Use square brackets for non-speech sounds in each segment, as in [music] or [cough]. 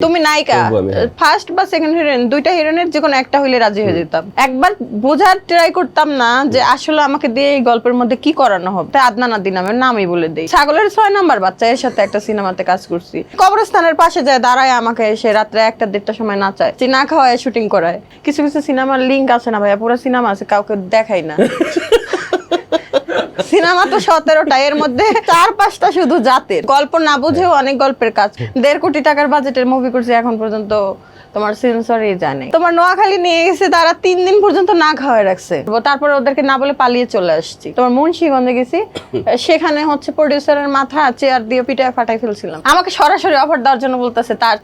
তুমি নায়িকা আমি, হ্যাঁ। ফার্স্ট বা সেকেন্ড হিরোইন দুইটা হিরোইনের যে কোনো একটা হইলে রাজি হয়ে যেতাম। একবার বোঝার ট্রাই করতাম না যে আসলে আমাকে দিয়ে এই গল্পের মধ্যে কি করানো হবে। তাই আদনান আদি নামের নামই বলে দেই। ছাগলের ছয় নাম্বার বাচ্চা এর সাথে একটা সিনেমাতে কাজ করছি। কবরস্থানের পাশে যায় দাঁড়ায় আমাকে এসে রাত্রে একটা দেড়টার সময় নাচায়। যে না খাওয়ায় শুটিং করায়। কিছু কিছু সিনেমার লিঙ্ক আছে না ভাইয়া? পুরো সিনেমা আছে কাউকে দেখাই না। [laughs] সিনেমা তো সতেরোটা, এর মধ্যে চার পাঁচটা শুধু জাতের। গল্প না বুঝেও অনেক গল্পের কাজ। দেড় কোটি টাকার বাজেটের মুভি করছে, এখন পর্যন্ত তোমার সেন্সরই জানে তোমার নোয়াখালী নিয়ে গেছে, তারা তিন দিন পর্যন্ত না খাওয়াই রাখছে। তারপর ওদেরকে না বলে পালিয়ে চলে আসছি। তোমার মুন্সিগঞ্জে গেছি, সেখানে হচ্ছে প্রডিউসারের মাথা চেয়ার দিয়ে পিটায় ফাটাই ফেলছিলাম। আমাকে সরাসরি অফার দেওয়ার জন্য বলতেছে, তার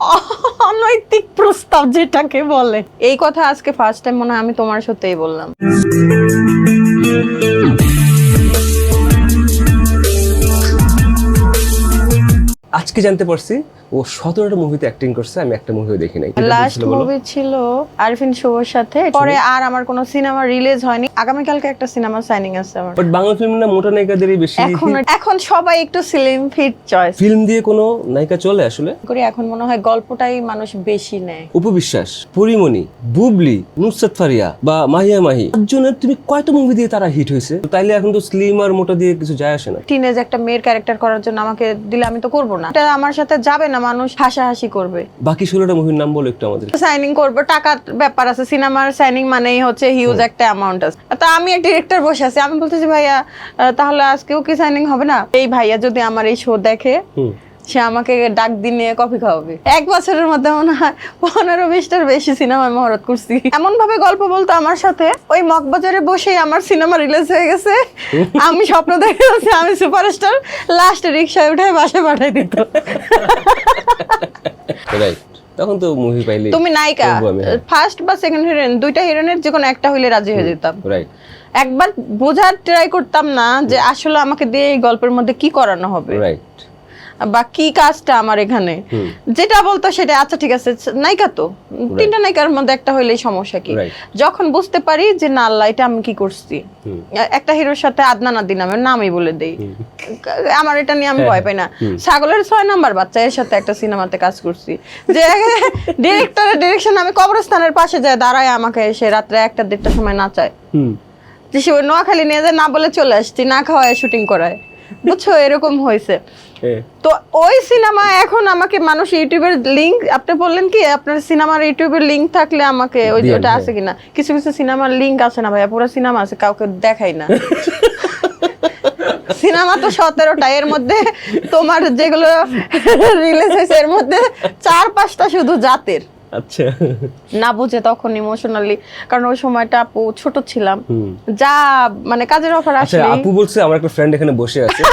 অনৈতিক প্রস্তাব যেটাকে বলে। এই কথা আজকে ফার্স্ট টাইম মনে হয় আমি তোমার সত্যিই বললাম। আজকে জানতে পারছি। ও সতেরোটা মুভিতে অ্যাক্টিং করছে আমি একটা মুভিও দেখি নাই। লাস্ট মুভি ছিল আরফিন শুভর সাথে। পরে আর আমার কোনো সিনেমা রিলিজ হয়নি। আগামীকালকে একটা সিনেমা সাইনিং আছে আমার। বাট বাংলা ফিল্ম না মোটা নায়িকাদেরই বেশি এখন এখন সবাই একটু স্লিম ফিট চয়েস ফিল্ম দিয়ে কোনো নায়িকা চলে আসলে? করি এখন মনে হয় গল্পটাই মানুষ বেশি নেয়। উপবিশ্বাস পরিমণি বুবলি নুসরাত ফারিয়া বা মাহিয়া মাহি একজনের তুমি কয়টা মুভি দিয়ে তারা হিট হয়েছে? তাইলে এখন তো স্লিম আর মোটা দিয়ে কিছু যায় আসে না। টিনেজ একটা মেয়ের ক্যারেক্টার করার জন্য আমাকে দিলে আমি তো করব না। এটা আমার সাথে যাবে না মানুষ হাসাহাসি করবে। বাকি ষোলোটা মুভির নাম বলো একটু আমাদের। সাইনিং করব টাকার ব্যাপার আছে সিনেমার সাইনিং মানেই হচ্ছে হিউজ একটা অ্যামাউন্ট আছে। তা আমি একটা ডিরেক্টর বসে আছি আমি বলতেছি ভাইয়া তাহলে আজকেও কি সাইনিং হবে না? এই ভাইয়া যদি আমার এই শো দেখে সে আমাকে ডাক দিন নিয়ে কফি খাওয়াবে। এক বছরের মধ্যে মনে হয় পনেরো বিশটার বেশি সিনেমায় মহরত করছি। এমন ভাবে গল্প বলতো আমার সাথে ওই মগবাজারে বসেই আমার সিনেমা রিলিজ হয়ে গেছে। আমি স্বপ্ন দেখে আমি সুপারস্টার লাস্টে রিক্সায় উঠে বাসায় পাঠাই দিত। তখন তো মুভি পাইলে তুমি নায়িকা আমি, হ্যাঁ। ফার্স্ট বা সেকেন্ড হিরোইন দুইটা হিরোইনের যে কোনো একটা হইলে রাজি হয়ে যেতাম। রাইট একবার বোঝার ট্রাই করতাম না যে আসলে আমাকে দিয়ে এই গল্পের মধ্যে কি করানো হবে। রাইট বা কি কাজটা আমার এখানে? যেটা বলতো সেটা আচ্ছা ঠিক আছে। নায়িকা তো। তিনটা নায়িকার মধ্যে একটা হইলেই সমস্যা কি? যখন বুঝতে পারি যে না আল্লাহ এটা আমি কি করছি? একটা হিরোর সাথে আদনান আদি নামের নামই বলে দেই। আমার এটা নিয়ে আমি ভয় পাই না। ছাগলের ছয় নাম্বার বাচ্চা এর সাথে একটা সিনেমাতে কাজ করছি। যে [laughs] ডিরেক্টরের ডিরেকশন আমি কবরস্থানের পাশে যায় দাঁড়ায় আমাকে এসে রাত্রে একটা দেড়টার সময় নাচায়। যে সে নোয়াখালী নিয়ে যায় না বলে চলে আসছি না খাওয়ায় শুটিং করায়। বুঝছ? এরকম হয়েছে। হ্যাঁ তো ওই সিনেমা এখন আমাকে মানুষ ইউটিউবের লিংক আপনি বললেন কি আপনার সিনেমার ইউটিউবের লিংক থাকলে আমাকে ওই ওটা। আছে কিনা? কিছু কিছু সিনেমার লিংক আছে না ভাইয়া পুরো সিনেমা আছে কাউকে দেখাই না। [laughs] সিনেমা তো সতেরোটা এর মধ্যে তোমার যেগুলো রিলিজ হয়েছে এর মধ্যে চার পাঁচটা শুধু জাতের। আচ্ছা। না বুঝে তখন ইমোশনালি কারণ ওই সময়টা আপু ছোট ছিলাম। যা মানে কাজের অফার আচ্ছা আসলে আপু বলছে আমার একটা ফ্রেন্ড এখানে বসে আছে. [laughs]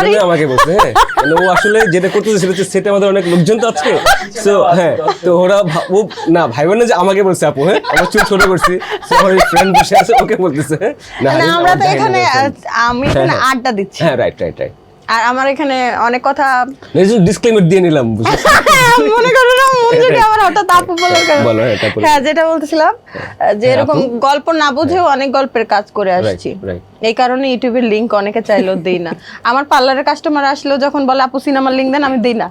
উনি আমাকে বলছে হ্যাঁ। মানে ও আসলে যেটা করতেছে সেটা হচ্ছে সেটা আমাদের অনেক লোকজন তো আছে। তো হ্যাঁ তো ওরা ও না ভাই বোন যে আমাকে বলছে আপু হ্যাঁ। আমার চুল ছোট করছি আমার ফ্রেন্ড বসে আছে ওকে বলতেছে হ্যাঁ? না না আমরা তো এখানে আমি এখানে আড্ডা দিচ্ছি। হ্যাঁ রাইট রাইট রাইট আর আমার এখানে অনেক কথা ডিসক্লেমার দিয়ে নিলাম মনে করো না মন থেকে আবার হঠাৎ আপু বলার কারণে। হ্যাঁ, তারপরে। হ্যাঁ যেটা বলতেছিলাম যে এরকম গল্প না বুঝেও অনেক গল্পের কাজ করে আসছি। এই কারণে ইউটিউবের লিংক অনেকে চাইলেও দেই না। আমার পার্লারের কাস্টমার আসলেও যখন বলে আপু সিনেমার লিংক দেন আমি দেই না।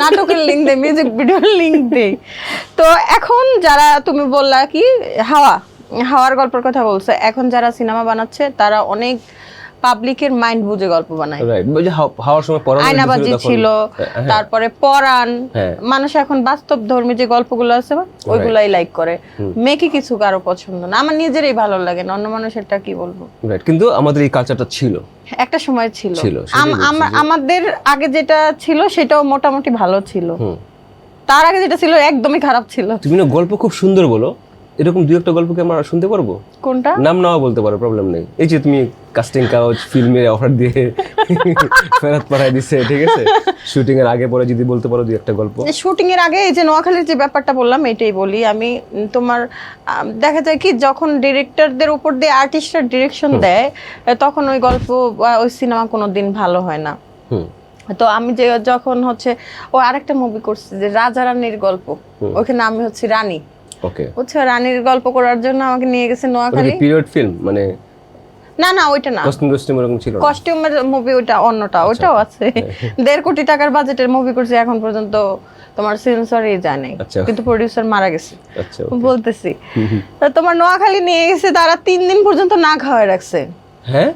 নাটকের লিংক দেই মিউজিক ভিডিওর লিংক দেই। তো এখন যারা তুমি বললা কি হাওয়া হাওয়ার গল্পের কথা বলছে এখন যারা সিনেমা বানাচ্ছে তারা অনেক পাবলিকের মাইন্ড বুঝে গল্প বানায়। হাওয়ার সময় পড়ানো আয়নাবাজি ছিল হ্যাঁ, তারপরে পরাণ হ্যাঁ। মানুষ এখন বাস্তব ধর্মী যে গল্পগুলো আছে ওইগুলাই লাইক করে। মেয়েকে কিছু কারও পছন্দ না। আমার নিজেরই ভালো লাগে না অন্য মানুষেরটা কি বলব? রাইট কিন্তু আমাদের এই কালচারটা ছিল। একটা সময় ছিল। আমাদের আগে যেটা ছিল সেটাও মোটামুটি ভালো ছিল। তার আগে যেটা ছিল একদমই খারাপ ছিল। তুমি না গল্প খুব সুন্দর বলো। এরকম দুই একটা গল্প কি আমরা শুনতে পারব? কোনটা? নাম নাও বলতে পারো প্রবলেম নেই। এই যে তুমি কাস্টিং কাগজ ফিল্মের অফার দিয়ে [laughs] ফেরত পাঠাই দিছে ঠিক আছে? শুটিং এর আগে পরে যদি বলতে পারো দুই একটা গল্প। শুটিং এর আগে এই যে নোয়াখালীর যে ব্যাপারটা বললাম এটাই বলি। আমি তোমার দেখা যায় কি যখন ডিরেক্টরদের উপর দিয়ে আর্টিস্টরা ডিরেকশন দেয় তখন ওই গল্প বা ওই সিনেমা কোনো দিন ভালো হয় না। হুম। তো আমি যে যখন হচ্ছে ও আরেকটা মুভি করছে যে রাজা রানীর গল্প ওখানে আমি হচ্ছে রানী। ওকে বুঝছ রানীর গল্প করার জন্য আমাকে নিয়ে গেছে নোয়াখালী। পিরিয়ড ফিল্ম মানে না না ওইটা না। কস্টিউম কস্টিউম এরকম ছিল? কস্টিউমের মুভি ওইটা অন্যটা ওইটাও আছে। দেড় কোটি টাকার বাজেটের মুভি করছে এখন পর্যন্ত তোমার সেন্সরই যায় নাই আচ্ছা। কিন্তু প্রডিউসার মারা গেছে। আচ্ছা বলতেছি। তোমার নোয়াখালী নিয়ে গেছে তারা তিন দিন পর্যন্ত না খাওয়ায় রাখছে। হ্যাঁ?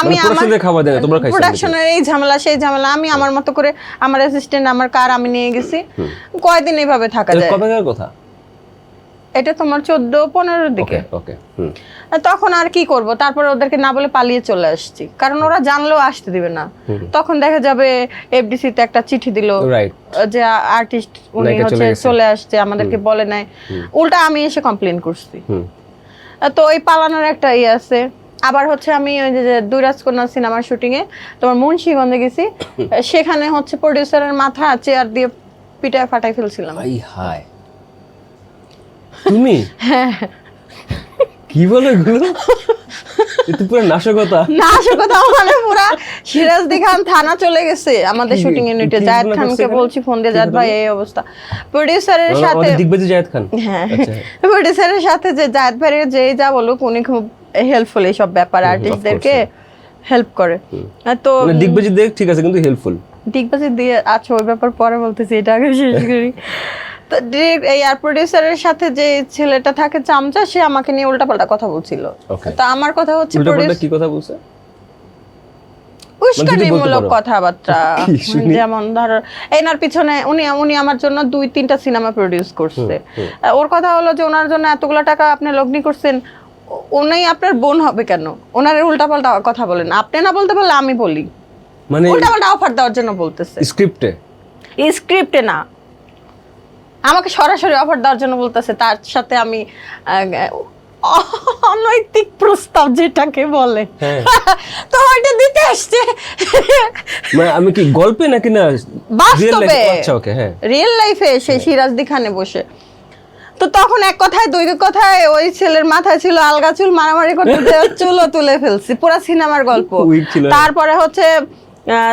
আমি মানে দের খাবার দেয় তোমরা খাইছো প্রোডাকশনের এই ঝামেলা সেই ঝামেলা আমি আমার মতো করে আমার অ্যাসিস্ট্যান্ট আমার কার আমি নিয়ে গেছি। কয়দিন এইভাবে থাকা যায়? কবেকার কথা? এটা তোমার চোদ্দ পনেরোর দিকে। ওকে তখন আর কি করব? তারপরে ওদেরকে না বলে পালিয়ে চলে আসছি। কারণ ওরা জানলেও আসতে দিবে না। তখন দেখা যাবে এফডিসি তে একটা চিঠি দিল যে আর্টিস্ট উনি হচ্ছে চলে আসছে আমাদেরকে বলে নাই। উল্টা আমি এসে কমপ্লেন করছি। তো ওই পালানোর একটা ইয়ে আছে। আবার হচ্ছে আমি ওই যে দুই রাজকন্যা সিনেমার শুটিং এ তোমার মুন্সিগঞ্জে গেছি। সেখানে হচ্ছে প্রডিউসারের মাথা চেয়ার দিয়ে পিটায় ফাটাই ফেলছিলাম। হায়। তুমি? কি বলো এগুলো? পুরো নাশকতা। না আসল কথা মানে পুরা সিরাজদি খান থানা চলে গেছে। আমাদের শুটিং ইউনিটে জায়েদ খানকে বলছি ফোন দিয়ে জায়েদ ভাই এই অবস্থা। প্রডিউসারের সাথে জায়েদ খান? হ্যাঁ। আচ্ছা। প্রডিউসারের সাথে যে জায়েদ ভাইয়ের যে যা বলুক উনি খুব হেল্পফুল এইসব ব্যাপার আর্টিস্টদেরকে হেল্প করে। তো মানে দিগ্বাজি দেখ ঠিক আছে কিন্তু হেল্পফুল দিগবাজি দিয়ে আচ্ছা ওই ব্যাপার পরে বলতেছি এটা আগে শেষ করি। ডিরেক্ট এই আর সাথে যে ছেলেটা থাকে চামচা সে আমাকে নিয়ে উল্টাপাল্টা কথা বলছিল. তো আমার কথা হচ্ছে কি কথা বলছে? উস্কানিমূলক কথাবার্তা। [laughs] যেমন ধরো এনার পিছনে উনি উনি আমার জন্য দুই তিনটা সিনেমা প্রডিউস করছে। ওর কথা হলো যে ওনার জন্য এতগুলো টাকা আপনি লগ্নি করছেন উনি আপনার বোন হবে কেন? ওনার উল্টাপাল্টা কথা বলেন। আপনি না বলতে পারলে আমি বলি। মানে উল্টাপাল্টা অফার দেওয়ার জন্য বলতেছে। স্ক্রিপ্টে স্ক্রিপ্টে না। আমাকে সরাসরি অফার দেওয়ার জন্য বলতেছে তার সাথে আমি অনৈতিক প্রস্তাব যেটাকে বলে। হ্যাঁ। তো ওইটা দিতে আসছে মানে আমি কি গল্পে নাকি না? বাস্তবে। আচ্ছা ওকে হ্যাঁ। রিয়েল লাইফে সে সিরাজদি খানে বসে। তো তখন এক কথায় দুই কথায় ওই ছেলের মাথায় ছিল আলগা চুল মারামারি করতে [laughs] চুলও তুলে ফেলছি পুরো সিনেমার গল্প। তারপরে হচ্ছে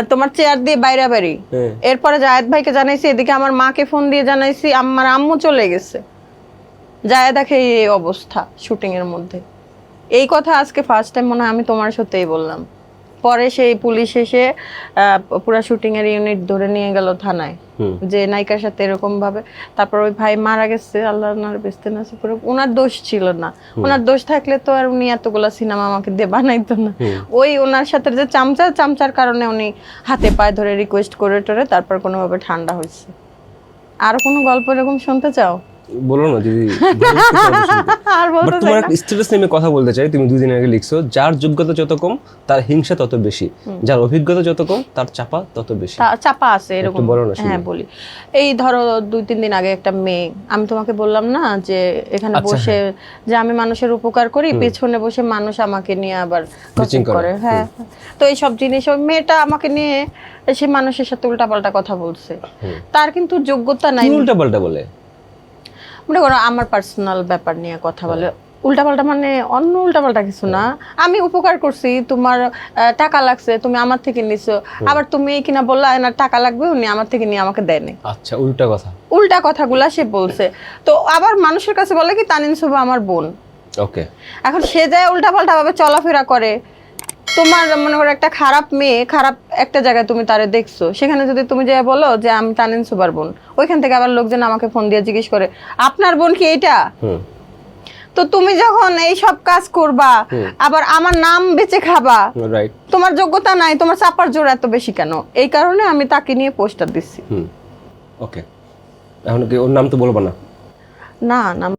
তোমার চেয়ার দিয়ে বাইরে বাড়ি হ্যাঁ। এরপরে জায়েদ ভাইকে জানাইছি এদিকে আমার মাকে ফোন দিয়ে জানাইছি আমার আম্মু চলে গেছে। যায় দেখে এই অবস্থা শুটিং এর মধ্যে। এই কথা আজকে ফার্স্ট টাইম মনে হয় আমি তোমার সাথেই বললাম। পরে সেই পুলিশ এসে পুরা শুটিং এর ইউনিট ধরে নিয়ে গেল থানায়। যে নায়িকার সাথে এরকম ভাবে তারপর ওই ভাই মারা গেছে আল্লাহ বেস্তে না পুরো ওনার দোষ ছিল না। ওনার দোষ থাকলে তো আর উনি এতগুলা সিনেমা আমাকে দিয়ে বানাইতো না। ওই ওনার সাথে যে চামচা চামচার কারণে উনি হাতে পায়ে ধরে রিকোয়েস্ট করে টরে তারপর কোনোভাবে ঠান্ডা হয়েছে। আর কোনো গল্প এরকম শুনতে চাও? বলো না যদি [laughs] বাট তোমার না। স্ট্যাটাস নিয়ে কথা বলতে চাই তুমি দুই দিন আগে লিখছো যার যোগ্যতা যত কম তার হিংসা তত বেশি। যার অভিজ্ঞতা যত কম তার চাপা তত বেশি। তা- চাপা আছে এরকম। বলো না হ্যাঁ বলি। এই ধরো দুই তিন দিন আগে একটা মেয়ে আমি তোমাকে বললাম না যে এখানে আচ্ছা, বসে যে আমি মানুষের উপকার করি পেছনে বসে মানুষ আমাকে নিয়ে আবার করে, হ্যাঁ। তো এই সব জিনিস ওই মেয়েটা আমাকে নিয়ে সে মানুষের সাথে উল্টাপাল্টা কথা বলছে। তার কিন্তু যোগ্যতা নাই। উল্টা পাল্টা বলে? মনে করো আমার পার্সোনাল ব্যাপার নিয়ে কথা বলে। উল্টাপাল্টা মানে অন্য উল্টাপাল্টা কিছু না। আমি উপকার করছি তোমার টাকা লাগছে তুমি আমার থেকে নিছো। আবার তুমি কিনা বললা এনার টাকা লাগবে উনি আমার থেকে নিয়ে আমাকে দেয়নি। আচ্ছা উল্টা কথা। উল্টা কথাগুলা সে বলছে। তো আবার মানুষের কাছে বলে কি তানিন শুভা আমার বোন। ওকে। এখন সে যায় উল্টাপাল্টা ভাবে চলাফেরা করে তোমার মনে করো একটা খারাপ মেয়ে খারাপ একটা জায়গায় তুমি তারে দেখছ। সেখানে যদি তুমি যে বলো যে আমি তানিন সুবার বোন। ওইখান থেকে আবার লোকজন আমাকে ফোন দিয়ে জিজ্ঞেস করে আপনার বোন কি এটা তো তুমি যখন এই সব কাজ করবা আবার আমার নাম বেঁচে খাবা তোমার যোগ্যতা নাই তোমার চাপার জোর এত বেশি কেন? এই কারণে আমি তাকে নিয়ে পোস্টার দিচ্ছি। ওকে এখন কি ওর নাম তো বলব না? না নাম